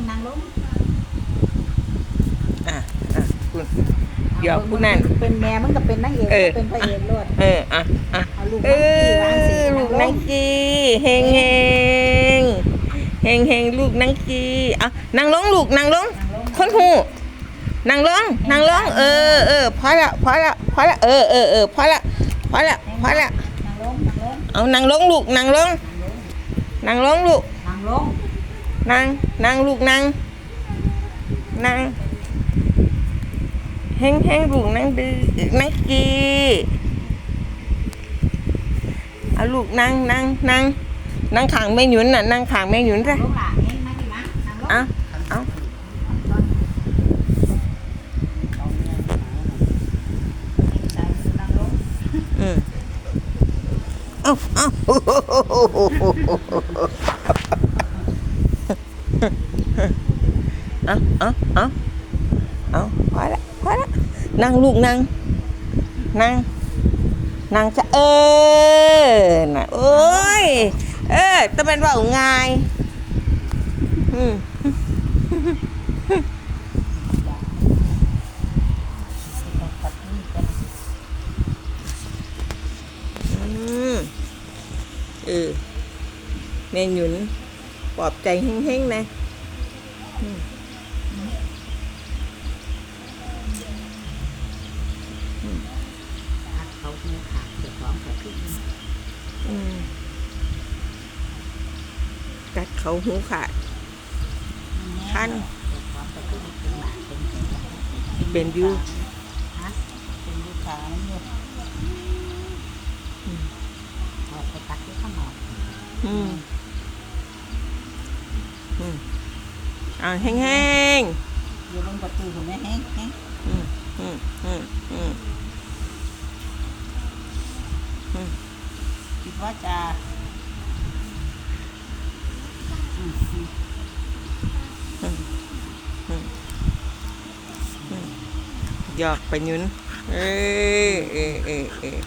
งนางลงอะอะคุณเดี๋ยวคุณนั่นเป็นแม่มันก็เป็นนางเอกเออเป็นพระเอกรวดเอออะอะเอาลูกเอนังกี้วางสิอลูกนางลนังงกีเฮงเฮงเฮงเฮงลูกนังกีอะนางลงลูกนางลงนางลงคนหูนางลงนางลงเออเออพอละพอละพอละเออเออเออพอละพอละพอละนางลงนางลงเอานางลงลูกนางลงนางลงลูกนางลง นางนางลูกนางนางเฮงเฮงลูกนางดื้อนางกีเอาลูกนางนางนางนางขางแม่หยุนน่ะนางขางแม่หยุนนางจ้ะลงล่ะเองมาดิมานางลงเอาเอานางลงอืมเอาเอา เอาเอาเอาเอาพอละพอละนั่งลูกนั่ง นั่ง นั่งจะเออน่ะโอ้ย เออจะเป็นว่าง่ายอืมเออแม่หยุน ปลอบใจเฮงๆนะเขาหูขาดเจ้าของเขาขึ้นอืมกัดเขาหูขาดคันเจ้นเป็นหมาเป็นแผลเป็นอยูฮะเป็นลูกค้ามันอยู่ออกไปตัดที่ข้างนอกอืม อืมเอ่าแห้งอยู่บนประตูผมแม่แห้งแห้งๆอืมอืมอืมอืมคิดว่าจะอืมอืมหยอกไปหยุนเออเออเออเออ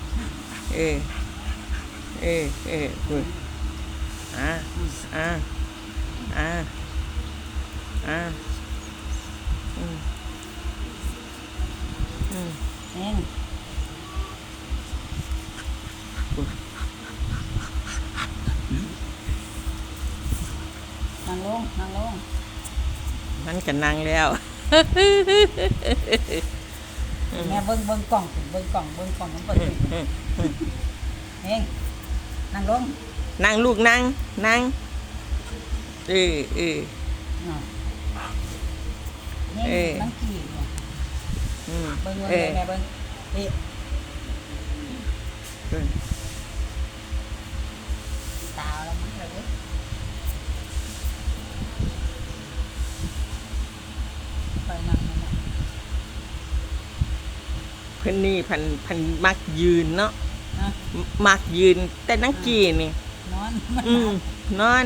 เออเออเอออืมอ่า อ่าอ่าอ่าอืมอืม เองนั่งลงนั่งลง มันกันนั่งแล้ว แม่เบิ้งเบิ้งกล่องเบิ้งกล่องเบิ้งกล่องมันเปิดอยู่เองนั่งลง นั่งลูกนั่งนั่ง เออเออน่ะเอ้นี่ยนั่งกี่เนี่ยอืมเบิ้งเบิ้งเออ แม่เบิ้งเอ๊ะเออตาแล้วมั้งเลยไปนั่งนั่นน่ะเพิ่นนี่พันพันมักยืนเนาะนะมักยืนแต่นังกีนี่นอนมันอืมนอนน